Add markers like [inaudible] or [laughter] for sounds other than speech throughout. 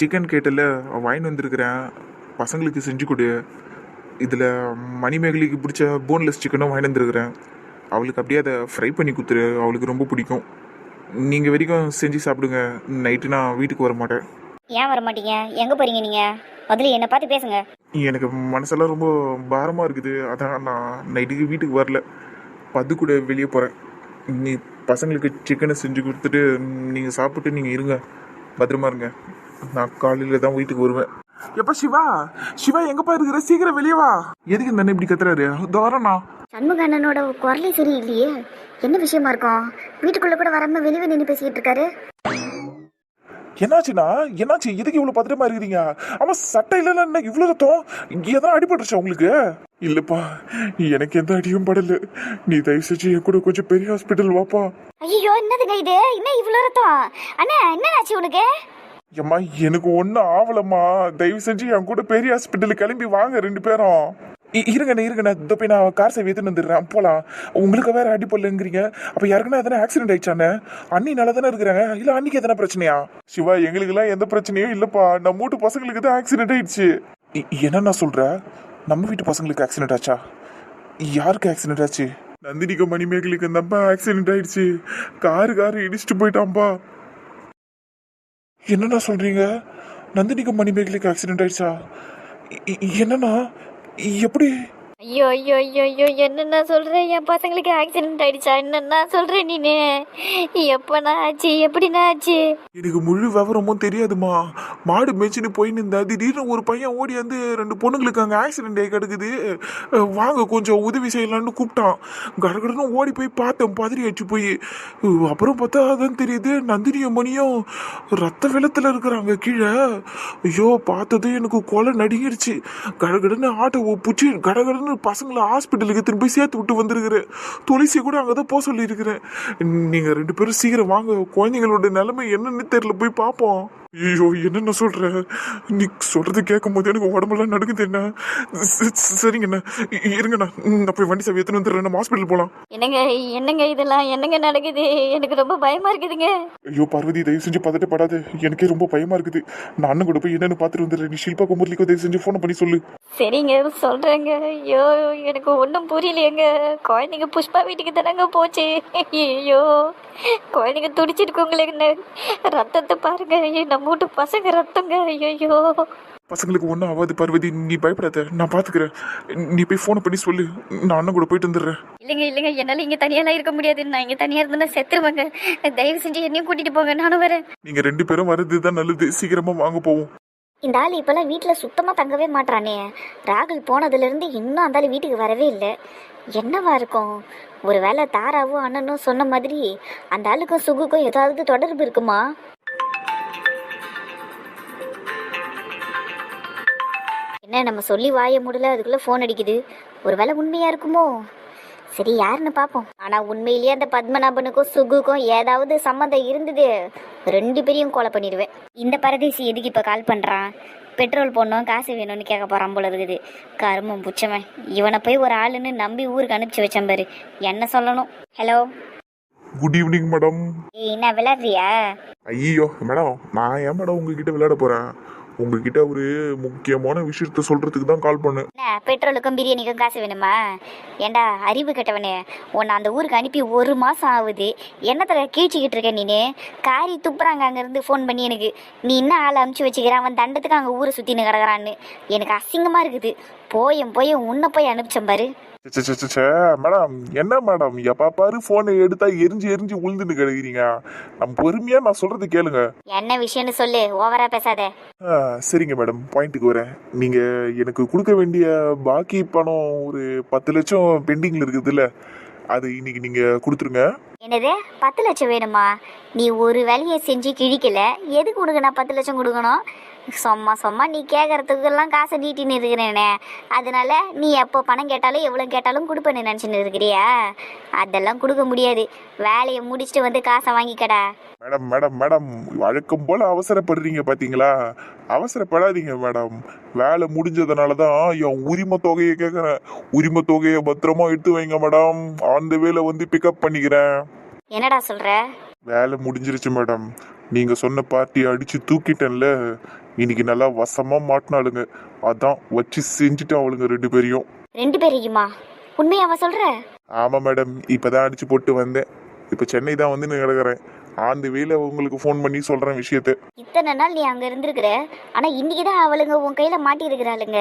Chicken கேட்டல வாங்கிட்டு வந்திருக்கிறேன். பசங்களுக்கு செஞ்சு கொடு. இதில் மணிமேகலைக்கு பிடிச்ச போன்லெஸ் சிக்கனும் வாங்கிட்டு வந்திருக்கிறேன். அவளுக்கு அப்படியே அதை ஃப்ரை பண்ணி கொடுத்துரு. அவளுக்கு ரொம்ப பிடிக்கும். நீங்கள் வரைக்கும் செஞ்சு சாப்பிடுங்க. நைட்டு நான் வீட்டுக்கு வர மாட்டேன். ஏன் வர மாட்டீங்க? எங்கே போகிறீங்க நீங்கள் முதல்ல என்னை பார்த்து பேசுங்க. எனக்கு மனசெல்லாம் ரொம்ப பாரமாக இருக்குது. அதான் நான் நைட்டுக்கு வீட்டுக்கு வரல. பத்து கூட வெளியே போகிறேன் நீ பசங்களுக்கு சிக்கனை செஞ்சு கொடுத்துட்டு நீங்கள் சாப்பிட்டு நீங்கள் இருங்க. பத்திரமா இருங்க. நான் காலையில் தான் வீட்டுக்கு வருவேன். எப்பா சிவா? சிவா எங்கப்பா இருக்கிற? சீக்கிரம் வெளியே வா. எதுக்கு இந்த இப்படி கத்துறாரு? தோரண்ணா சண்முக அண்ணனோட குரலே சரியில்லையே. என்ன விஷயமா இருக்கும்? வீட்டுக்குள்ளே கூட வராமல் வெளியே நின்று பேசிக்கிட்டு இருக்காரு. என்னாச்சுண்ணா? என்னாச்சு? எதுக்கு இவ்வளவு பத்திரமா இருக்கிறீங்க? ஆமா சட்டை இல்லைன்னா என்ன இவ்வளவு ரத்தம்? எதனா அடிபட்டுருச்சா உங்களுக்கு? இல்லப்பா எனக்கு எந்த அடியும் படல. நீ தயவு செஞ்சு என் கூட கொஞ்சம் பெரிய ஹாஸ்பிட்டல் வாப்பா. ஐயோ என்னதுங்க இது? என்ன இவ்வளோ ரத்தம்? அண்ணா என்ன ஆச்சு உனக்கு? ஏம்மா எனக்கு ஒன்றும் ஆவலம்மா. தயவு செஞ்சு என் கூட பெரிய ஹாஸ்பிட்டலு கிளம்பி வாங்க ரெண்டு பேரும். இ- இருங்கண்ணே இருங்கண்ணே. இதோ போய் நான் கார் சேவை எடுத்துன்னு வந்துடுறேன். போகலாம் உங்களுக்கு வேற அடி போடலங்கிறீங்க. அப்போ யாருக்குன்னா எதனா ஆக்சிடென்ட் ஆயிடுச்சானே அண்ணி நல்லா தானே இருக்கிறாங்க? இல்லை அன்னைக்கு எதனா பிரச்சனையா? சிவா எங்களுக்கெல்லாம் எந்த பிரச்சனையும் இல்லைப்பா. நம்ம வீட்டு பசங்களுக்கு தான் ஆக்சிடென்ட் ஆயிடுச்சு. இ- என்னண்ணா சொல்கிற நம்ம வீட்டு பசங்களுக்கு ஆக்சிடென்ட் ஆச்சா? யாருக்கு ஆக்சிடென்ட் ஆச்சு? நந்தினிக்கு மணிமேகலுக்கு நம்ம ஆக்சிடென்ட் ஆயிடுச்சு. காரு காரு இடிச்சிட்டு போயிட்டான்பா என்னண்ணா சொல்கிறீங்க நந்தினிக்கு மணிமேகலைக்கு ஆக்சிடென்ட் ஆயிடுச்சா? என்னண்ணா? எப்படி ஐயோ ஐயோ ஐயோ ஐயோ என்னென்ன சொல்கிறேன் என் பசங்களுக்கு ஆக்சிடென்ட் ஆயிடுச்சா? என்னென்ன சொல்கிறேன் நீனு? எப்போனா ஆச்சு எப்படிண்ணா ஆச்சு எனக்கு முழு விவரமும் தெரியாதுமா. மாடு மேய்ச்சின்னு போயின்னு இருந்தா திடீர்னு ஒரு பையன் ஓடி வந்து ரெண்டு பொண்ணுங்களுக்கு அங்கே ஆக்சிடென்ட் ஆகி கிடக்குது. வாங்க கொஞ்சம் உதவி செய்யலான்னு கூப்பிட்டான். கடகடன்னு ஓடி போய் பார்த்தேன் பதறி ஆச்சு போய். அப்புறம் பார்த்தா அதான் தெரியுது நந்தினியும் மணியும் ரத்த வெள்ளத்தில் இருக்கிறாங்க கீழே. ஐயோ பார்த்ததும் எனக்கு கொலை நடுங்கிடுச்சு கடகடன்னு ஆட்டோ பிடிச்சி கடகடன்னு பசங்களை ஹாஸ்பிட்டலுக்கு திரும்பி சேர்த்து விட்டு வந்திருக்கிறேன். துளசி கூட அங்கே தான் போக சொல்லியிருக்கிறேன். நீங்கள் ரெண்டு பேரும் சீக்கிரம் வாங்க. குழந்தைங்களோட நிலைமை என்னன்னு தெரியல. போய் பார்ப்போம். ஐயோ என்னென்ன சொல்ற? நீ சொல்றது கேட்கும் போது எனக்கு உடம்பெல்லாம் நடுக்குது என்ன? சரிங்கண்ணா இருங்கண்ணா. நான் போய் வண்டி சாவி எடுத்துன்னு வந்துடுறேன். நம்ம ஹாஸ்பிட்டல் போகலாம் என்னங்க என்னங்க இதெல்லாம்? என்னங்க நடக்குது? எனக்கு ரொம்ப பயமா இருக்குதுங்க. ஐயோ பார்வதி தயவு செஞ்சு பதட்டப்படாது. எனக்கே ரொம்ப பயமா இருக்குது. நான் அண்ணன் கூட போய் என்னன்னு பார்த்துட்டு வந்துடுறேன். நீ ஷில்பா குமுரலிக்கோ தயவு செஞ்சு ஃபோன் பண்ணி சொல்லு. சரிங்க சொல்றேங்க. ஐயோ. எனக்கு ஒன்றும் புரியலையேங்க. குழந்தைங்க புஷ்பா வீட்டுக்கு தானங்க போச்சு. ஐயோ குழந்தைங்க துடிச்சிருக்கோங்களேங்க. ரத்தத்தை பாருங்க. ஐயோ நம்ம வீட்டு பசங்க ரத்தங்க. ஐயோ பசங்களுக்கு ஒன்றும் ஆகாது பார்வதி. நீ பயப்படாத. நான் பார்த்துக்கிறேன் நீ போய் ஃபோனை பண்ணி சொல்லு. நான் அண்ணன் கூட போயிட்டு வந்துடுறேன். இல்லைங்க இல்லைங்க. என்னால் இங்கே தனியாலாம் இருக்க முடியாது. நான் இங்கே தனியாக இருந்தேன்னா செத்துருவேங்க. தயவு செஞ்சு என்னையும் கூட்டிட்டு போங்க. நானும் வரேன். நீங்க ரெண்டு பேரும் வர்றது தான் நல்லது. சீக்கிரமா வாங்க போவோம். இந்த ஆள் இப்போல்லாம் வீட்டில் சுத்தமாக தங்கவே மாட்றானே. ராகுல் போனதுலேருந்து இன்னும் அந்த ஆள் வீட்டுக்கு வரவே இல்லை. என்னவா இருக்கும்? ஒருவேளை தாராவும் அண்ணனும் சொன்ன மாதிரி அந்த ஆளுக்கும் சுகுக்கும் ஏதாவது தொடர்பு இருக்குமா? என்ன நம்ம சொல்லி வாய முடியல அதுக்குள்ளே ஃபோன் அடிக்குது. ஒருவேளை உண்மையாக இருக்குமோ? சரி யாருன்னு பார்ப்போம் ஆனால் உண்மையிலேயே அந்த பத்மநாபனுக்கும் சுகுக்கும் ஏதாவது சம்மந்தம் இருந்தது. ரெண்டு பேரையும் கொலை பண்ணிடுவேன். இந்த பரதேசி எதுக்கு இப்போ கால் பண்ணுறான் பெட்ரோல் போடணும் காசு வேணும்னு கேட்க போகிறான் போல இருக்குது. கருமம் புச்சவன் இவனை போய் ஒரு ஆளுன்னு நம்பி ஊருக்கு அனுப்பிச்சு வச்சேன் பாரு. என்ன சொல்லணும்? ஹலோ குட் ஈவினிங் மேடம் ஏய் என்ன விளையாடுறியா? ஐயோ மேடம் நான் ஏன் மேடம் உங்ககிட்ட விளையாட போறேன்? உங்ககிட்ட ஒரு முக்கியமான விஷயத்த சொல்றதுக்கு தான் கால் பண்ணேன். என்ன பெட்ரோலுக்கும் பிரியாணிக்கும் காசு வேணுமா? ஏண்டா அறிவு கெட்டவனே உன்னை அந்த ஊருக்கு அனுப்பி ஒரு மாதம் ஆகுது. என்னத்துல கீழ்ச்சிக்கிட்டு இருக்க நீனு? காரி துப்புறாங்க அங்கேருந்து ஃபோன் பண்ணி எனக்கு. நீ என்ன ஆளை அமுச்சு வச்சுக்கிறான் அவன் தண்டத்துக்கு அங்கே ஊரை சுற்றின்னு கிடக்குறான்னு. எனக்கு அசிங்கமாக இருக்குது. போயும் போய் உன்னை போய் அனுப்பிச்சேன் பாரு. மேடம் என்ன மேடம்? எப்ப பாரு போனை எடுத்தா எரிஞ்சு எரிஞ்சு உழுந்துன்னு கிடக்குறீங்க. நம்ம பொறுமையா நான் சொல்றது கேளுங்க. என்ன விஷயம்னு சொல்லு ஓவரா பேசாத. சரிங்க மேடம். பாயிண்ட்டுக்கு வரேன். நீங்க எனக்கு கொடுக்க வேண்டிய பாக்கி பணம் ஒரு பத்து லட்சம் பெண்டிங்ல இருக்குதுல்ல அது இன்னைக்கு நீங்க கொடுத்துருங்க. என்னது? பத்து லட்சம் வேணுமா? நீ ஒரு வேலையை செஞ்சு கிழிக்கல. எதுக்கு உனக்கு நான் பத்து லட்சம் கொடுக்கணும்? சும்மா சும்மா நீ கேட்கறதுக்கெல்லாம் காசை நீட்டின்னு இருக்கிறேனே அதனால நீ எப்போ பணம் கேட்டாலும் எவ்வளோ கேட்டாலும் கொடுப்பேன்னு நினச்சின்னு இருக்கிறியா? அதெல்லாம் கொடுக்க முடியாது. வேலையை முடிச்சுட்டு வந்து காசை வாங்கிக்கடா. மேடம் மேடம் மேடம் வழக்கம் போல அவசரப்படுறீங்க பாத்தீங்களா? அவசரப்படாதீங்க மேடம். வேலை முடிஞ்சதுனால தான் என் உரிமை தொகையை கேட்குறேன் உரிமை தொகையை பத்திரமா எடுத்து வைங்க மேடம். அந்த வேலை வந்து பிக்கப் பண்ணிக்கிறேன். என்னடா சொல்கிற வேலை முடிஞ்சிருச்சு மேடம். நீங்க சொன்ன பார்ட்டி அடிச்சு தூக்கிட்டேன்ல. இன்னைக்கு நல்லா வசமா மாட்டினாளுங்க. அதான் வச்சு செஞ்சுட்டு அவளுங்க ரெண்டு பேரையும். ரெண்டு பேரையுமா? உண்மையாவா சொல்ற? ஆமா மேடம் இப்பதான் அடிச்சு போட்டு வந்தேன். இப்ப சென்னை தான் வந்து கிடக்குறேன். அந்த வேலை உங்களுக்கு ஃபோன் பண்ணி சொல்றேன் விஷயத்த. இத்தனை நாள் நீ அங்க இருந்திருக்கிற? ஆனா இன்னைக்கு தான் அவளுங்க உன் கையில மாட்டி இருக்கிறாளுங்க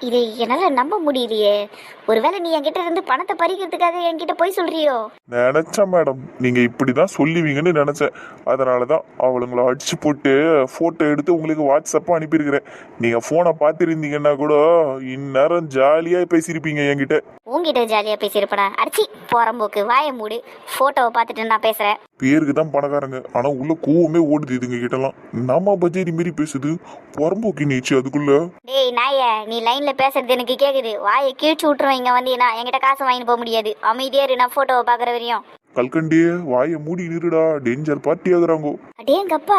இது என்னால நம்ப முடியலையே. ஒருவேளை நீ என்கிட்ட இருந்து பணத்தை பறிக்கிறதுக்காக என்கிட்ட போய் சொல்றியோ? நினைச்சேன் மேடம். நீங்க இப்படிதான் சொல்லுவீங்கன்னு நினைச்சேன். அதனாலதான் அவளுங்கள அடிச்சு போட்டு போட்டோ எடுத்து உங்களுக்கு வாட்ஸ்அப்பும் அனுப்பியிருக்கிறேன். நீங்க போனை பார்த்துருந்தீங்கன்னா கூட இந்நேரம் ஜாலியா பேசியிருப்பீங்க என்கிட்ட. உன்கிட்ட ஜாலியா பேசியிருப்படா. அடிச்சி போறம்போக்கு வாயை மூடு. போட்டோவை பார்த்துட்டு நான் பேசுறேன். பேருக்கு தான் பணக்காரங்க. ஆனா உள்ள கோவமே ஓடுது இதுங்க கிட்டலாம். நம்ம பஜேரி மாரி பேசுது? புறம்போக்கி நீச்சு அதுக்குள்ள. டேய் நாய நீ லைன்ல பேசுறது எனக்கு கேக்குது. வாயை கீழ்ச்சி விட்டுருவோம் இங்க வந்தீங்கன்னா என்கிட்ட காசு வாங்கிட்டு போக முடியாது. அமைதியா இரு நான் போட்டோவை பாக்குற வரையும். கல்கண்டே வாயை மூடி நிறுடா டேஞ்சர் பார்ட்டி ஆகுறாங்கோ. அடேங்கப்பா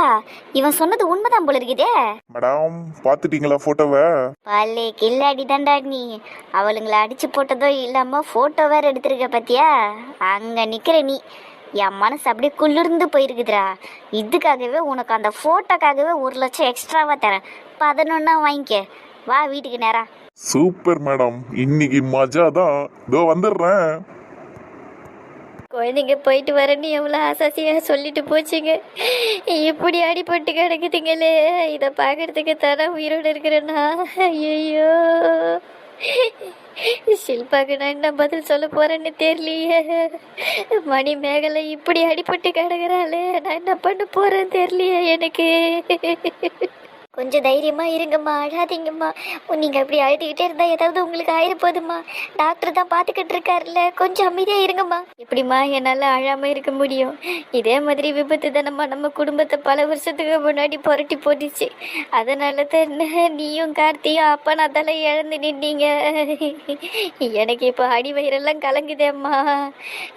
இவன் சொன்னது உண்மைதான் போல இருக்குதே. மேடம் பார்த்துட்டீங்களா போட்டோவை பல்லே கில்லாடி தாண்டா நீ. அவளுங்கள அடிச்சு போட்டதோ இல்லாம போட்டோ வேற எடுத்திருக்க பாத்தியா? அங்க நிக்கிற நீ. என் மனசு அப்படியே குளிர்ந்து போயிருக்குதுடா. இதுக்காகவே உனக்கு அந்த போட்டோக்காகவே ஒரு லட்சம் எக்ஸ்ட்ராவா தரேன். பதினொன்னா வாங்கிக்க. வா வீட்டுக்கு நேரா. Super madam. இன்னைக்கு மஜா தான் இதோ வந்துடுறேன். குழந்தைங்க போயிட்டு வரேன்னு எவ்வளோ ஆசாசியாக சொல்லிட்டு போச்சுங்க. இப்படி அடிபட்டு கிடக்குதுங்களே. இதை பார்க்கறதுக்கு தானே உயிரோடு இருக்கிறேன்னா ஐயோ ஷில்பாக்கு நான் என்ன பதில் சொல்ல போறேன்னு தெரியலையே. மணி மேகலை இப்படி அடிபட்டு கிடக்குறாளே. நான் என்ன பண்ண போறேன்னு தெரியலையே எனக்கு. கொஞ்சம் தைரியமாக இருங்கம்மா அழாதீங்கம்மா. நீங்கள் அப்படி அழுதுகிட்டே இருந்தால் ஏதாவது உங்களுக்கு ஆயிர டாக்டர் தான் பார்த்துக்கிட்டு இருக்காருல்ல கொஞ்சம் அமைதியாக இருங்கம்மா. எப்படிம்மா என்னால் அழாமல் இருக்க முடியும்? இதே மாதிரி விபத்து தானம்மா நம்ம குடும்பத்தை பல வருஷத்துக்கு முன்னாடி புரட்டி போட்டுச்சு. அதனால தான் நீயும் கார்த்தியும் அப்பா நான் தலை இழந்து நின்னீங்க. எனக்கு இப்போ அடி வயிறெல்லாம் கலங்குதேம்மா.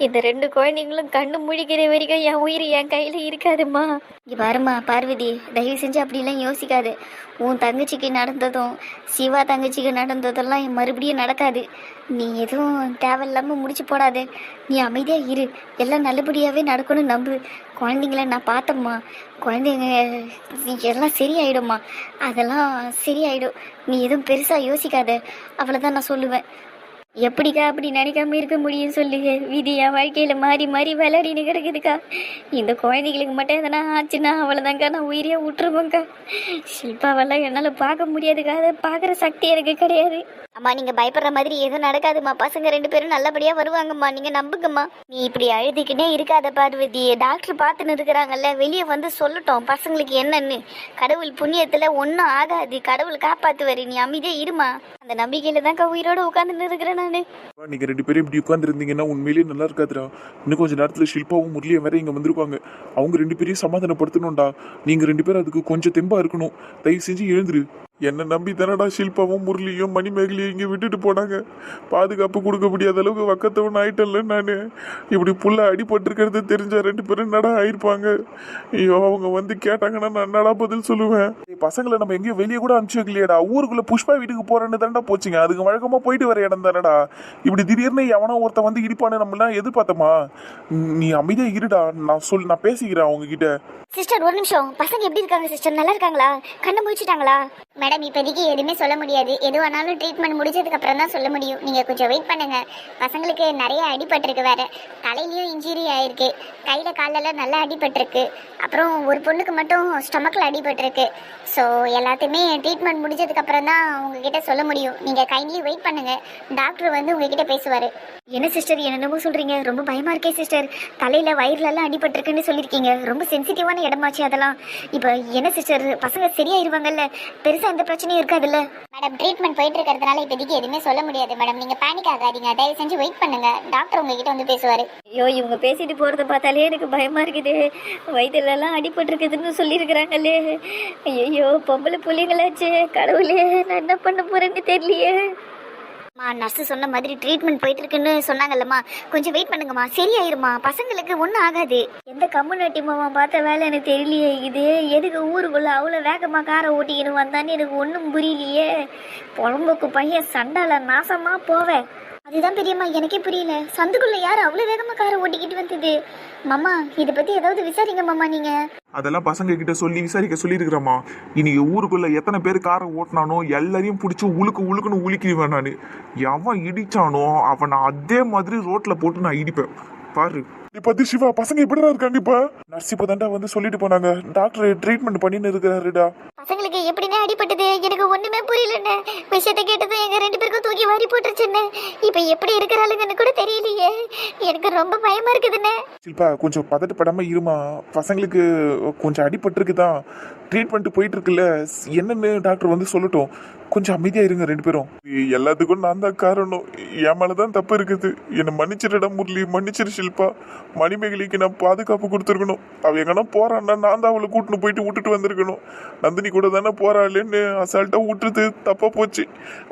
இந்த ரெண்டு குழந்தைங்களும் கண்ணு முழிக்கிற வரைக்கும் என் உயிர் என் கையில் இருக்காதும்மா. இங்கே பாருமா பார்வதி தயவு செஞ்சு அப்படிலாம் யோசிக்காது. உன் தங்கச்சிக்கு நடந்ததும் சிவா தங்கச்சிக்கு நடந்ததெல்லாம் மறுபடியும் நடக்காது. நீ எதுவும் தேவையில்லாமல் முடிச்சு போடாது. நீ அமைதியாக இரு. எல்லாம் நல்லபடியாகவே நடக்கணும்னு நம்பு. குழந்தைங்கள நான் பார்த்தம்மா. குழந்தைங்க எல்லாம் சரியாயிடும்மா. அதெல்லாம் சரியாயிடும். நீ எதுவும் பெருசாக யோசிக்காத. அவ்வளோதான் நான் சொல்லுவேன். எப்படிக்கா அப்படி நினைக்காம இருக்க முடியும் சொல்லுங்க. விதி என் வாழ்க்கையில மாறி மாறி விளையாடின்னு கிடக்குதுக்கா. இந்த குழந்தைகளுக்கு மட்டும் எதனா ஆச்சுன்னா அவ்வளோதாங்க்கா நான் உயிரியே விட்டுருவேங்க்கா ஷில்பாவெல்லாம் என்னால் பார்க்க முடியாதுக்கா. அதை பார்க்குற சக்தி எனக்கு கிடையாது. அம்மா நீங்கள் பயப்படுற மாதிரி எதுவும் நடக்காதும்மா. பசங்க ரெண்டு பேரும் நல்லபடியாக வருவாங்கம்மா. நீங்கள் நம்புங்கம்மா. நீ இப்படி அழுதுகிட்டே இருக்காத பார்வதி. டாக்டர் பார்த்துன்னு இருக்கிறாங்கல்ல. வெளியே வந்து சொல்லட்டும். பசங்களுக்கு என்னன்னு. கடவுள் புண்ணியத்தில் ஒன்றும் ஆகாது. கடவுள் காப்பாற்றுவார் நீ அமைதியே இருமா. அந்த நம்பிக்கையில் தான்க்கா உயிரோட உட்காந்துன்னு இருக்கிறேன் நானு நீங்க ரெண்டு பேரும் இப்படி உட்காந்துருந்தீங்கன்னா உண்மையிலேயே நல்லா இருக்காதுடா. இன்னும் கொஞ்ச நேரத்துல ஷில்பாவும் முரளியும் வேற இங்க வந்திருப்பாங்க. அவங்க ரெண்டு பேரையும் சமாதானப்படுத்தணும்டா. நீங்க ரெண்டு பேரும் அதுக்கு கொஞ்சம் தெம்பா இருக்கணும். தயவு செஞ்சு எழுந்துரு. என்ன நம்பி தானடா ஷில்பாவும் முரளியும் மணிமேகலையும் இங்கே விட்டுட்டு போனாங்க. பாதுகாப்பு கொடுக்க முடியாத அளவுக்கு வக்கத்தவன் ஆயிட்டேன்ல நானு. இப்படி புள்ள அடிபட்டிருக்கிறது தெரிஞ்ச ரெண்டு பேரும் என்னடா ஆயிருப்பாங்க? ஐயோ அவங்க வந்து கேட்டாங்கன்னா நான் என்னடா பதில் சொல்லுவேன்? பசங்களை நம்ம எங்கேயும் வெளியே கூட அனுப்பிச்சு வைக்கலையேடா. ஊருக்குள்ள புஷ்பா வீட்டுக்கு போறேன்னு தானடா போச்சுங்க. அதுக்கு வழக்கமா போயிட்டு வர இடம் தானடா. இப்படி திடீர்னு எவனோ ஒருத்தன் வந்து இடிப்பான்னு நம்மளாம் எதிர்பார்த்தோமா? நீ அமைதியா இருடா. நான் சொல் நான் பேசிக்கிறேன் அவங்க கிட்ட சிஸ்டர் ஒரு நிமிஷம். பசங்க எப்படி இருக்காங்க சிஸ்டர்? நல்லா இருக்காங்களா? கண்ணை முடிச்சிட்டாங்களா மேடம் இப்போதைக்கு எதுவுமே சொல்ல முடியாது. எதுவானாலும் ட்ரீட்மெண்ட் முடிச்சதுக்கு அப்புறம் தான் சொல்ல முடியும். நீங்கள் கொஞ்சம் வெயிட் பண்ணுங்க. பசங்களுக்கு நிறைய அடிபட்டிருக்கு வேற. தலையிலையும் இன்ஜுரி ஆயிருக்கு. கையில காலெல்லாம் நல்லா அடிபட்டிருக்கு. அப்புறம் ஒரு பொண்ணுக்கு மட்டும் ஸ்டொமக்கில் அடிபட்டிருக்கு. ஸோ எல்லாத்தையுமே ட்ரீட்மெண்ட் முடிஞ்சதுக்கு அப்புறம் தான் உங்ககிட்ட சொல்ல முடியும். நீங்கள் கைண்ட்லி வெயிட் பண்ணுங்க. டாக்டர் வந்து உங்ககிட்ட பேசுவார். என்ன சிஸ்டர் என்னென்னமோ சொல்கிறீங்க ரொம்ப பயமாக இருக்கே சிஸ்டர் தலையில் வயிறுலலாம் அடிபட்டிருக்குன்னு சொல்லிருக்கீங்க ரொம்ப சென்சிட்டிவான இடமாச்சு அதெல்லாம். இப்போ என்ன சிஸ்டர் பசங்க சரியாயிருவாங்கல்ல? பெருசு எந்த பிரச்சனையும் இருக்காதுல்ல. மேடம் ட்ரீட்மெண்ட் போயிட்டு இருக்கிறதுனால இப்போதைக்கு எதுவுமே சொல்ல முடியாது. மேடம் நீங்க பேனிக் ஆகாதீங்க. தயவு செஞ்சு வெயிட் பண்ணுங்க. டாக்டர் உங்ககிட்ட வந்து பேசுவாரு. ஐயோ இவங்க பேசிட்டு போறத பார்த்தாலே எனக்கு பயமா இருக்குது. வயிற்றுல எல்லாம் அடிபட்டிருக்குதுன்னு சொல்லியிருக்கிறாங்களே. ஐயோ பொம்பளை புள்ளைங்களாச்சே. கடவுளே நான் என்ன பண்ண போறேன்னு தெரியலையே. மா நர்ஸ் சொன்ன மாதிரி ட்ரீட்மெண்ட் போயிட்டு இருக்குன்னு சொன்னாங்கல்லம்மா. கொஞ்சம் வெயிட் பண்ணுங்கம்மா. சரியாயிருமா பசங்களுக்கு ஒன்றும் ஆகாது. எந்த கம்யூனிட்டி மாமா பார்த்த வேலை எனக்கு தெரியலையே. இது எதுக்கு ஊருக்குள்ளே அவ்வளோ வேகமாக காரை ஓட்டிக்கின்னு வந்தான்னு எனக்கு ஒன்றும் புரியலையே. புலம்புக்கு பையன் சண்டால நாசமாக போவேன். அதுதான் பெரியம்மா எனக்கே புரியல. சந்துக்குள்ள யார் அவ்வளவு வேகமா காரை ஓட்டிக்கிட்டு வந்தது? மாமா இதை பத்தி ஏதாவது விசாரிங்க மாமா நீங்க. அதெல்லாம் பசங்க கிட்ட சொல்லி விசாரிக்க சொல்லியிருக்கிறேம்மா. இன்னைக்கு ஊருக்குள்ள எத்தனை பேர் காரை ஓட்டினானோ எல்லாரையும் பிடிச்சி உழுக்கு உழுக்குன்னு உலுக்கிடுவேன் நான். எவன் இடிச்சானோ அவனை அதே மாதிரி ரோட்ல போட்டு நான் இடிப்பேன். பாரு. இப்ப சிவா பசங்க இப்படிதான் இருக்காங்க இப்ப. நர்ஸ் இப்ப வந்து சொல்லிட்டு போனாங்க. டாக்டர் ட்ரீட்மெண்ட் பண்ணின்னு இருக்கிறாருடா. பசங்களுக்கு எப்படின்னே அடிபட்டது? எனக்கு ஒண்ணுமே புரியலண்ணே. விஷயத்தை கேட்டதும் எங்க ரெண்டு பேருக்கும் தூக்கி வாரி போட்டுருச்சுன்னு இப்ப எப்படி இருக்கிறாளுங்கன்னு கூட தெரியலையே. எனக்கு ரொம்ப பயமா இருக்குதுண்ணே. சில்பா கொஞ்சம் பதட்டப்படாம இருமா. பசங்களுக்கு கொஞ்சம் அடிபட்டிருக்கு தான் ட்ரீட்மெண்ட் போயிட்டு இருக்குல்ல என்னன்னு டாக்டர் வந்து சொல்லட்டும். கொஞ்சம் அமைதியா இருங்க ரெண்டு பேரும். எல்லாத்துக்கும் நான் தான் காரணம். என் மேலதான் தப்பு இருக்குது. என்னை மன்னிச்சிடடா முரளி. மன்னிச்சிரு ஷில்பா. மணிமேகலைக்கு நான் பாதுகாப்பு கொடுத்துருக்கணும். அவ எங்கன்னா போறான்னா நான் தான் அவளை கூட்டின்னு போயிட்டு விட்டுட்டு வந்திருக்கணும். நந்தினி கூட தானே போறாளேன்னு அசால்ட்டா விட்டுறது தப்பா போச்சு.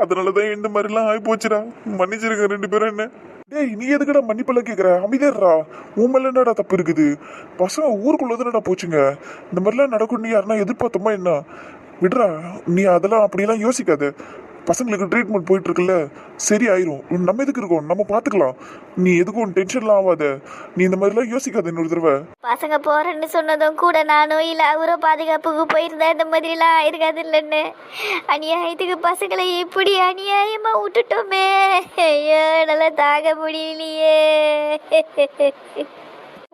அதனாலதான் இந்த மாதிரிலாம் ஆகி போச்சுடா மன்னிச்சிருங்க ரெண்டு பேரும் என்ன? டேய் நீ எதுக்குடா மன்னிப்பெல்லாம் கேட்குற அமைதியாடுறா உன் மேல என்னடா தப்பு இருக்குது? பசங்க ஊருக்குள்ளே தானடா போச்சுங்க. இந்த மாதிரிலாம் நீ யாருன்னா எதிர்பார்த்தோமா என்ன? விடுறா நீ அதெல்லாம் அப்படியெல்லாம் யோசிக்காது. பசங்களுக்கு ட்ரீட்மெண்ட் போயிட்டு இருக்குல்ல சரி ஆயிரும் நம்ம எதுக்கு இருக்கோம்? நம்ம பார்த்துக்கலாம் நீ எதுக்கும் டென்ஷன்லாம் ஆகாத நீ இந்த மாதிரிலாம் யோசிக்காத இன்னொரு தடவை. பசங்க போறேன்னு சொன்னதும் கூட நானும் இல்லை அவரும் பாதுகாப்புக்கு போயிருந்தா இந்த மாதிரிலாம் ஆயிருக்காது இல்லைன்னு. அநியாயத்துக்கு பசங்களை இப்படி அநியாயமா விட்டுட்டோமே. ஐயோ என்னால தாங்க முடியலையே.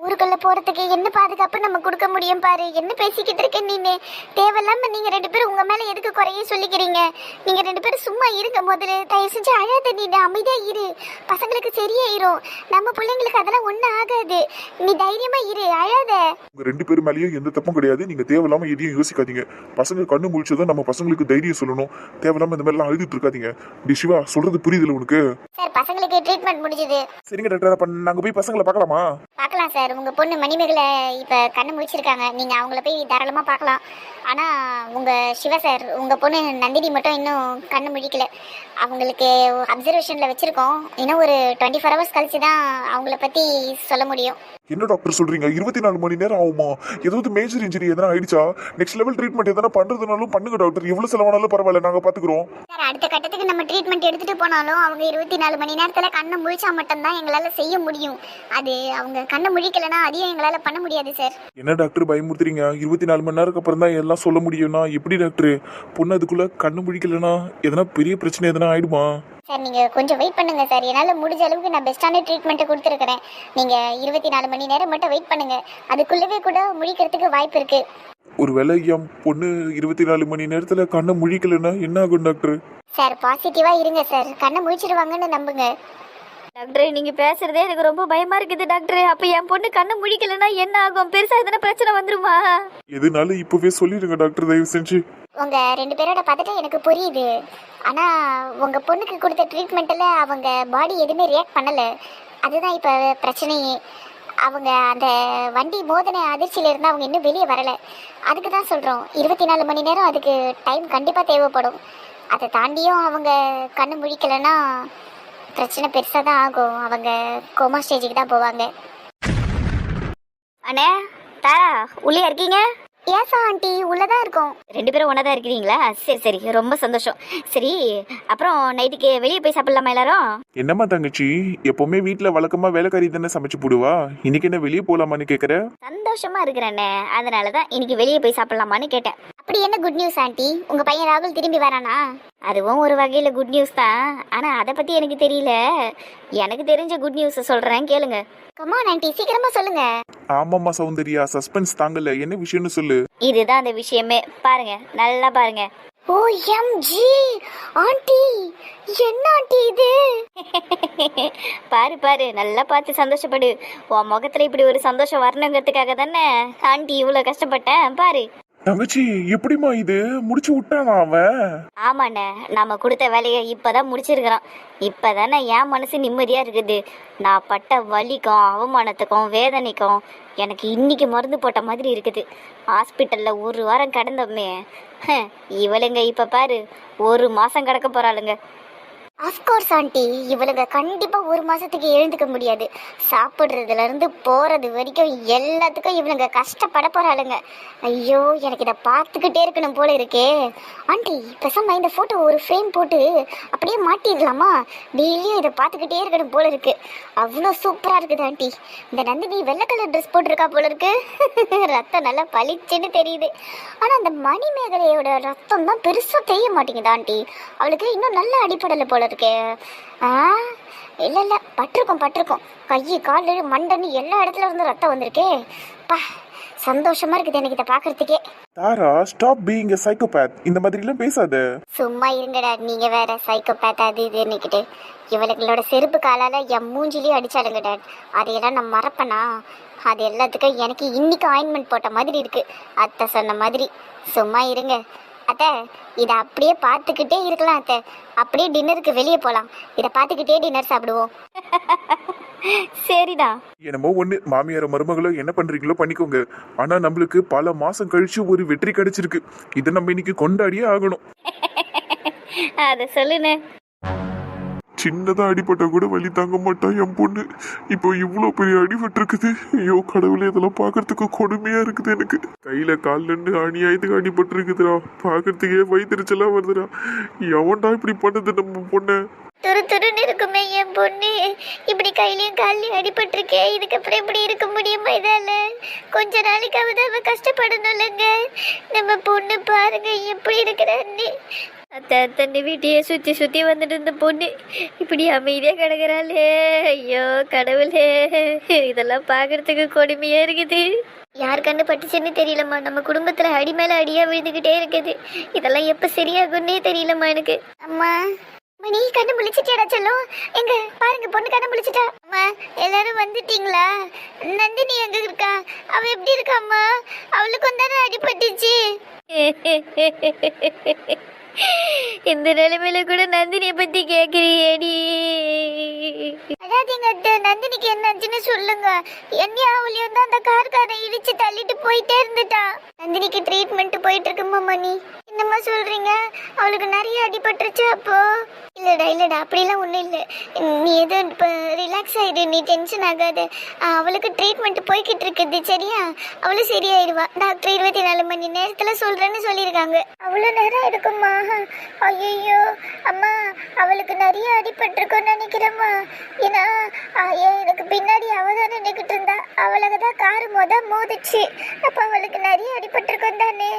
ஊருக்குள்ள போறதுக்கு என்ன பாதுகாப்பு நம்ம கொடுக்க முடியும் பாரு? என்ன பேசிக்கிட்டு இருக்க நீனு? தேவையில்லாம நீங்க ரெண்டு பேரும் உங்க மேல எதுக்கு குறைய சொல்லிக்கிறீங்க? நீங்க ரெண்டு பேரும் சும்மா இருங்க முதல்ல. தயவு செஞ்சு அழாத நீனு. அமைதியா இரு. பசங்களுக்கு சரியாயிரும். நம்ம பிள்ளைங்களுக்கு அதெல்லாம் ஒண்ணும் ஆகாது. நீ தைரியமா இரு. அழாத. உங்க ரெண்டு பேரும் மேலேயும் எந்த தப்பும் கிடையாது. நீங்க தேவையில்லாம எதையும் யோசிக்காதீங்க. பசங்க கண்ணு முழிச்சதும் நம்ம பசங்களுக்கு தைரியம் சொல்லணும். தேவையில்லாம இந்த மாதிரிலாம் அழுதுட்டு இருக்காதீங்க. டி சிவா சொல்றது புரியுதுல உனக்கு? சார் பசங்களுக்கு ட்ரீட்மெண்ட் முடிஞ்சது. சரிங்க டாக்டர் அப்ப நாங்க போய் பசங்களை பார்க்கலாமா? பார்க்கலாம் சார். உங்க பொண்ணு மணிமேகலை இப்ப கண்ணு முடிச்சிருக்காங்க நீங்க அவங்கள போய் தாராளமா பார்க்கலாம். ஆனா உங்க சிவ சார் உங்க பொண்ணு நந்தினி மட்டும் இன்னும் கண்ணு முழிக்கல. அவங்களுக்கு அப்சர்வேஷன்ல வச்சிருக்கோம். இன்னும் ஒரு டுவெண்ட்டி ஃபோர் ஹவர்ஸ் கழிச்சு தான் அவங்கள பத்தி சொல்ல முடியும். என்ன டாக்டர் சொல்றீங்க? இருபத்தி நாலு மணி நேரம் ஆகுமா? ஏதாவது மேஜர் இன்ஜுரி எதனா ஆயிடுச்சா? நெக்ஸ்ட் லெவல் ட்ரீட்மெண்ட் எதனா பண்றதுனாலும் பண்ணுங்க டாக்டர் எவ்வளவு செலவானாலும் பரவாயில்ல. நாங்க பாத்துக்கிறோம். சார் அடுத்த கட்டத்துக்கு நம்ம ட்ரீட்மெண்ட் எடுத்துட்டு போனாலும் அவங்க இருபத்தி நாலு மணி நேரத்துல கண்ணை முழிச்சா மட்டும்தான் எங்களால செய்ய முடியும். அது அவங்க கண்ணை முழிக்கலைன்னா அதையும் எங்களால பண்ண முடியாது சார் என்ன டாக்டர் பயமுறுத்துறீங்க? இருபத்தி நாலு மணி நேரத்துக்கு அப்புறம் தான் எல்லாம் சொல்ல முடியும்னா எப்படி டாக்டர் பொண்ணு அதுக்குள்ள கண்ணு முழிக்கலனா எதனா பெரிய பிரச்சனை எதனா ஆயிடுமா? சார் நீங்க கொஞ்சம் வெயிட் பண்ணுங்க சார் என்னால முடிஞ்ச அளவுக்கு நான் பெஸ்ட்டான ட்ரீட்மெண்ட் கொடுத்துருக்கிறேன். நீங்க இருபத்தி நாலு மணி நேரம் மட்டும் வெயிட் பண்ணுங்க. அதுக்குள்ளவே கூட முழிக்கிறதுக்கு வாய்ப்பு இருக்கு. ஒருவேளை என் பொண்ணு இருபத்தி நாலு மணி நேரத்துல கண்ணை முழிக்கலன்னா என்ன ஆகும் டாக்டர்? சார் பாசிட்டிவா இருங்க சார். கண்ணை முழிச்சிடுவாங்கன்னு நம்புங்க. டாக்டர் நீங்க பேசுறதே எனக்கு ரொம்ப பயமா இருக்குது டாக்டர். அப்ப என் பொண்ணு கண்ணு முழிக்கலன்னா என்ன ஆகும் பெருசா எதனா பிரச்சனை வந்துருமா? எதுனாலும் இப்பவே சொல்லிடுங்க டாக்டர் தயவு செஞ்சு. உங்க ரெண்டு பேரோட பதட்டம் எனக்கு புரியுது. ஆனா உங்க பொண்ணுக்கு கொடுத்த ட்ரீட்மெண்ட்ல அவங்க பாடி எதுவுமே ரியாக்ட் பண்ணல. அதுதான் இப்ப பிரச்சனையே. அவங்க அந்த வண்டி மோதன அதிர்ச்சியில் இருந்து அவங்க இன்னும் வெளியே வரலை. அதுக்கு தான் சொல்கிறோம் இருபத்தி நாலு மணி நேரம் அதுக்கு டைம் கண்டிப்பாக தேவைப்படும். அதை தாண்டியும் அவங்க கண்ணு முழிக்கலைன்னா பிரச்சனை பெருசாக தான் ஆகும். அவங்க கோமா ஸ்டேஜுக்கு தான் போவாங்க. அண்ணே தாரா உள்ளே இருக்கீங்க? ஏசா ஆண்டி? உள்ளதான் இருக்கும். ரெண்டு பேரும் ஒன்றா தான் இருக்கிறீங்களா? சரி சரி. ரொம்ப சந்தோஷம். சரி அப்புறம் நைட்டுக்கு வெளியே போய் சாப்பிடலாமா எல்லாரும்? என்னம்மா தங்கச்சி? எப்பவுமே வீட்ல வழக்கமா வேலைக்காரி தானே சமைச்சு போடுவா? இன்னைக்கு என்ன வெளியே போலாமான்னு கேக்குற? சந்தோஷமா இருக்கிறேண்ணே அதனால தான் இன்னைக்கு வெளியே போய் சாப்பிடலாமான்னு கேட்டேன். அப்படி என்ன குட் நியூஸ் ஆண்டி? உங்க பையன் ராகுல் திரும்பி வரானா? அதுவும் ஒரு வகையில் குட் நியூஸ் தான். ஆனால் அதை பற்றி எனக்கு தெரியல. எனக்கு தெரிஞ்ச குட் நியூஸை சொல்கிறேன் கேளுங்க. கமான் ஆண்டி சீக்கிரமா சொல்லுங்க. ஆமாம்மா சௌந்தர்யா. சஸ்பென்ஸ் தாங்கல. என்ன விஷயம்னு சொல்லு. இதுதான் அந்த விஷயமே. பாருங்க நல்லா பாருங்க. ஓ எம் ஜி ஆண்டி என்ன ஆண்டி இது? [laughs] பாரு பாரு நல்லா பார்த்து சந்தோஷப்படு. உன் முகத்துல இப்படி ஒரு சந்தோஷம் வரணுங்கிறதுக்காக தானே ஆண்டி இவ்வளோ கஷ்டப்பட்டேன். பாரு. தங்கச்சி எப்படிம்மா இது? முடிச்சு விட்டானா அவன்? ஆமாண்ணே நாம கொடுத்த வேலையை இப்பதான் முடிச்சிருக்கிறான் இப்பதானே என் மனசு நிம்மதியா இருக்குது. நான் பட்ட வலிக்கும் அவமானத்துக்கும் வேதனைக்கும் எனக்கு இன்னைக்கு மருந்து போட்ட மாதிரி இருக்குது. ஹாஸ்பிட்டல்ல ஒரு வாரம் கிடந்தோமே. இவளுங்க இப்ப பாரு ஒரு மாசம் கிடக்க போறாளுங்க. அஃப்கோர்ஸ் ஆண்டி இவளுங்க கண்டிப்பா ஒரு மாசத்துக்கு எழுந்துக்க முடியாது. சாப்பிட்றதுலேருந்து இருந்து போறது வரைக்கும் எல்லாத்துக்கும் இவளுங்க கஷ்டப்பட போறாளுங்க. ஐயோ எனக்கு இதை பார்த்துக்கிட்டே இருக்கணும் போல இருக்கே. ஆண்டி பேசாம இந்த போட்டோ ஒரு ஃப்ரேம் போட்டு அப்படியே மாட்டிடலாமா? டெய்லியும் இதை பார்த்துக்கிட்டே இருக்கணும் போல இருக்கு. அவ்வளோ சூப்பரா இருக்குது ஆண்டி இந்த நந்தினி வெள்ளை கலர் ட்ரெஸ் போட்டிருக்கா போல இருக்கு. [laughs] ரத்தம் நல்லா பளிச்சுன்னு தெரியுது. ஆனா அந்த மணிமேகலையோட ரத்தம் தான் பெருசா தெரிய மாட்டேங்குது ஆண்டி அவளுக்கு இன்னும் நல்ல அடிப்படலை போல இருக்கே. ஆ? இல்ல இல்ல பட்டிருக்கோம் பட்டிருக்கோம். கை கால் மண்டன்னு எல்லா இடத்துல இருந்து ரத்தம் வந்திருக்கே. பா சந்தோஷமா இருக்குது எனக்கு இதை பாக்குறதுக்கே. Tara stop being a psychopath இந்த மாதிரிலாம் பேசாத. சும்மா இருங்கடா நீங்க வேற சைக்கோபேத் அது இது நிக்கிட்டு இவளுங்களோட செருப்பு காலால என் மூஞ்சிலையும் அடிச்சாளுங்க டாட். அதையெல்லாம் நான் மறப்பனா? அது எல்லாத்துக்கும் எனக்கு இன்னைக்கு ஆயின்மெண்ட் போட்ட மாதிரி இருக்கு. அத்தை சொன்ன மாதிரி. சும்மா இருங்க. அத்தை இதை அப்படியே பார்த்துக்கிட்டே இருக்கலாம் அத்தை. அப்படியே டின்னருக்கு வெளியே போகலாம் இதை பார்த்துக்கிட்டே டின்னர் சாப்பிடுவோம். சரிடா. என்னமோ ஒண்ணு. மாமியார மருமகளோ என்ன பண்றீங்களோ பண்ணிக்கோங்க. ஆனா நம்மளுக்கு பல மாசம் கழிச்சு ஒரு வெற்றி கிடைச்சிருக்கு. இதை நம்ம இன்னைக்கு கொண்டாடியே ஆகணும். [laughs] அதை சொல்லுண்ணே. சின்னதாக அடிபட்டால் கூட வலி தாங்க மாட்டா என் பொண்ணு. இப்போ இவ்வளோ பெரிய அடிபட்டுருக்குது ஐயோ கடவுளே இதெல்லாம் பார்க்கறதுக்கு கொடுமையாக இருக்குது எனக்கு. கையில் கால்ல நின்று அநியாயத்துக்கு அடிபட்டிருக்குதுடா. பார்க்கறதுக்கே வயிற்றுச்சலா வருதுடா. எவன்டா இப்படி பண்ணது நம்ம பொண்ணை? துரு துருன்னு இருக்குமே என் பொண்ணு. இப்படி கையிலையும் காலையும் அடிபட்டிருக்கே. இதுக்கப்புறம் இப்படி இருக்க முடியுமா இதால? கொஞ்ச நாளைக்காவது கஷ்டப்படணும் கஷ்டப்படணும்லங்க. நம்ம பொண்ணு பாருங்க எப்படி இருக்கிறான்னு. அத்தை தன்னை வீட்டையே சுத்தி சுத்தி வந்துட்டு இருந்த பொண்ணு. இப்படி அமைதியா கிடக்குறாளே. ஐயோ கடவுளே. இதெல்லாம் பார்க்கறதுக்கு கொடுமையா இருக்குது. யார் கண்ணு பட்டுச்சுன்னு தெரியலம்மா. நம்ம குடும்பத்துல அடி மேல அடியா விழுந்துகிட்டே இருக்குது. இதெல்லாம் எப்ப சரியாகும்னே தெரியலம்மா எனக்கு. அம்மா நீ கண்ணு முழிச்சிட்டியாடா செல்லும் எங்க பாருங்க பொண்ணு கண்ணு முழிச்சிட்டா. அம்மா எல்லாரும் வந்துட்டீங்களா? நந்தினி எங்க இருக்கா? அவ எப்படி இருக்கா அம்மா? அவளுக்கு வந்தானே அடிபட்டுச்சு. [laughs] இந்த நிலைமையில கூட நந்தினிய பத்தி கேக்குறியேடி. அதாவது அத்தை நந்தினிக்கு என்னாச்சுன்னு சொல்லுங்க. என்னையா அவளையும் தான் அந்த கார்காரன் இடிச்சு தள்ளிட்டு போயிட்டே இருந்துட்டா. நந்தினிக்கு ட்ரீட்மெண்ட் போயிட்டு இருக்குமா மணி என்னம்மா சொல்றீங்க? அவளுக்கு நிறைய அடிபட்டுருச்சு அப்போ. இல்லடா இல்லடா அப்படிலாம் ஒன்றும் இல்லை. நீ எதுவும் இப்போ ரிலாக்ஸ் ஆயிடு நீ டென்ஷன் ஆகாது. அவளுக்கு ட்ரீட்மெண்ட் போய்கிட்டு இருக்குது சரியா? அவளும் சரியாயிடுவா டாக்டர் இருபத்தி நாலு மணி நேரத்தில் சொல்கிறேன்னு சொல்லியிருக்காங்க. அவ்வளோ நேரம் எடுக்குமா ஐயோ அம்மா அவளுக்கு நிறைய அடிபட்டிருக்குன்னு நினைக்கிறேம்மா. ஏன்னா எனக்கு பின்னாடி அவள் தான் நின்றுக்கிட்டு இருந்தா. அவளுக்கு தான் கார் மொதல் மோதிச்சு. அப்போ அவளுக்கு நிறைய அடிபட்டிருக்கும் தானே.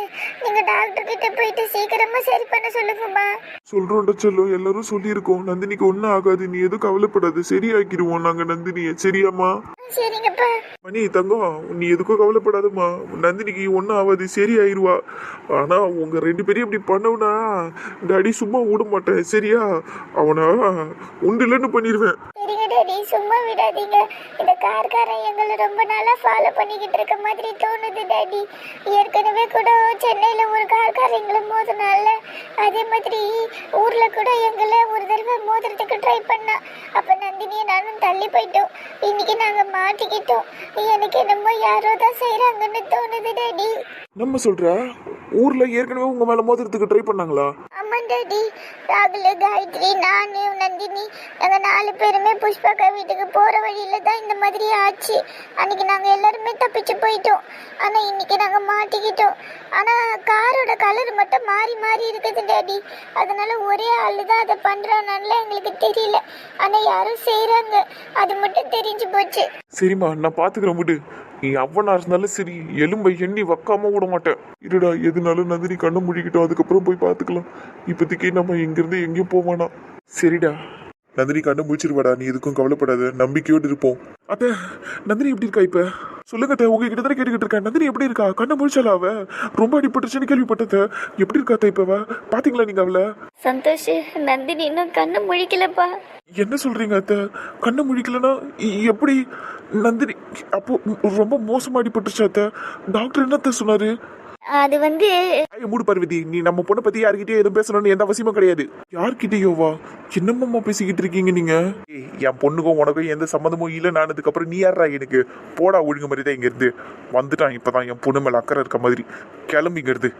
நீங்கள் டாக்டர் கிட்ட போயிட்டு சீக்கிரமா சரி பண்ண சொல்லுங்கம்மா சொல்றோம்டா செல்லம் எல்லாரும் சொல்லியிருக்கோம். நந்தினிக்கு ஒன்றும் ஆகாது நீ எதுவும் கவலைப்படாது. சரியாக்கிடுவோம் நாங்க நந்தினியை. சரியாம்மா? சரிங்கப்பா. மணி தங்கம் நீ எதுக்கும் கவலைப்படாதம்மா. நந்தினிக்கு ஒன்றும் ஆகாது சரியாயிருவா. ஆனா உங்க ரெண்டு பேரையும் இப்படி பண்ணவுனா டாடி சும்மா விட மாட்டேன் சரியா? அவனை உண்டு இல்லைன்னு பண்ணிடுவேன் டாடி சும்மா விடாதீங்க. இந்த கார்காரன் எங்களை ரொம்ப நாளா ஃபாலோ பண்ணிக்கிட்டு இருக்க மாதிரி தோணுது டாடி. ஏற்கனவே கூட சென்னையில ஒரு கார்காரன் எங்களை மோதினால அதே மாதிரி ஊர்ல கூட எங்களை ஒரு தடவை மோதுறதுக்கு ட்ரை பண்ணா. அப்ப நந்தினியை நானும் தள்ளி போயிட்டோம். இன்னைக்கு நாங்க மாட்டிக்கிட்டோம். எனக்கு என்னமோ யாரோ தான் செய்யறாங்கன்னு தோணுது டாடி. நம்ம சொல்ற ஊர்ல ஏற்கனவே உங்க மேல மோதிரத்துக்கு ட்ரை பண்ணாங்களா? ஆமா டாடி. ராகுல் காயத்ரி நானு நந்தினி நாங்க நாலு பேருமே அக்கா வீட்டுக்கு போகிற வழியில் தான் இந்த மாதிரி ஆச்சு. அன்னைக்கு நாங்கள் எல்லாருமே தப்பிச்சு போயிட்டோம். ஆனால் இன்னைக்கு நாங்கள் மாட்டிக்கிட்டோம். ஆனால் காரோட கலர் மட்டும் மாறி மாறி இருக்குது டேடி அதனால் ஒரே ஆளு தான் அதை பண்றானால எங்களுக்கு தெரியல. ஆனால் யாரும் செய்கிறாங்க அது மட்டும் தெரிஞ்சு போச்சு. சரிம்மா நான் பார்த்துக்கிறேன் விடு. நீ அவ்வளோ இருந்தாலும் சரி எலும்பை எண்ணி வைக்காம விட மாட்டேன். இருடா எதுனாலும் நந்தினி கண்ணை முழிக்கிட்டோம் அதுக்கப்புறம் போய் பார்த்துக்கலாம் இப்போதைக்கு நம்ம இங்கேருந்து எங்கேயும் போவானா சரிடா. நந்தினி கண்ணை முடிச்சிருவாடா நீ எதுக்கும் கவலைப்படாத நம்பிக்கையோடு இருப்போம். அத்த நந்தினி எப்படி இருக்கா இப்ப? சொல்லுங்க அத்தை, உங்ககிட்ட தானே கேட்டுக்கிட்டு இருக்கேன். நந்தினி எப்படி இருக்கா? கண்ணை முடிச்சாலா அவ? ரொம்ப அடிபட்டுச்சுன்னு கேள்விப்பட்டத எப்படி இருக்கா அத்தை இப்ப பாத்தீங்களா நீங்க அவளை? சந்தோஷ் நந்தினி இன்னும் கண்ணு முழிக்கலப்பா. என்ன சொல்றீங்க அத்தை? கண்ணை முழிக்கலன்னா எப்படி? நந்தினி அப்போ ரொம்ப மோசமா அடிபட்டுருச்சு அத்தை. டாக்டர் என்னத்த சொன்னாரு? அது வந்து மூடு பர்வதி நீ நம்ம பொண்ணை பத்தி யார்கிட்டயும் எதுவும் பேசணும்னு எந்த அவசியமும் கிடையாது. யார்கிட்டயோவா என்னம்மா பேசிக்கிட்டு இருக்கீங்க நீங்க. ஏய், என் பொண்ணுக்கும் உனக்கும் எந்த சம்மந்தமும் இல்லை நான் அதுக்கப்புறம் நீ யாரா எனக்கு? போடா ஒழுங்கு மாதிரி தான் இங்க இருந்து வந்துட்டான் இப்பதான் என் பொண்ணு மேல அக்கறை இருக்க மாதிரி. கிளம்பிங்கிறது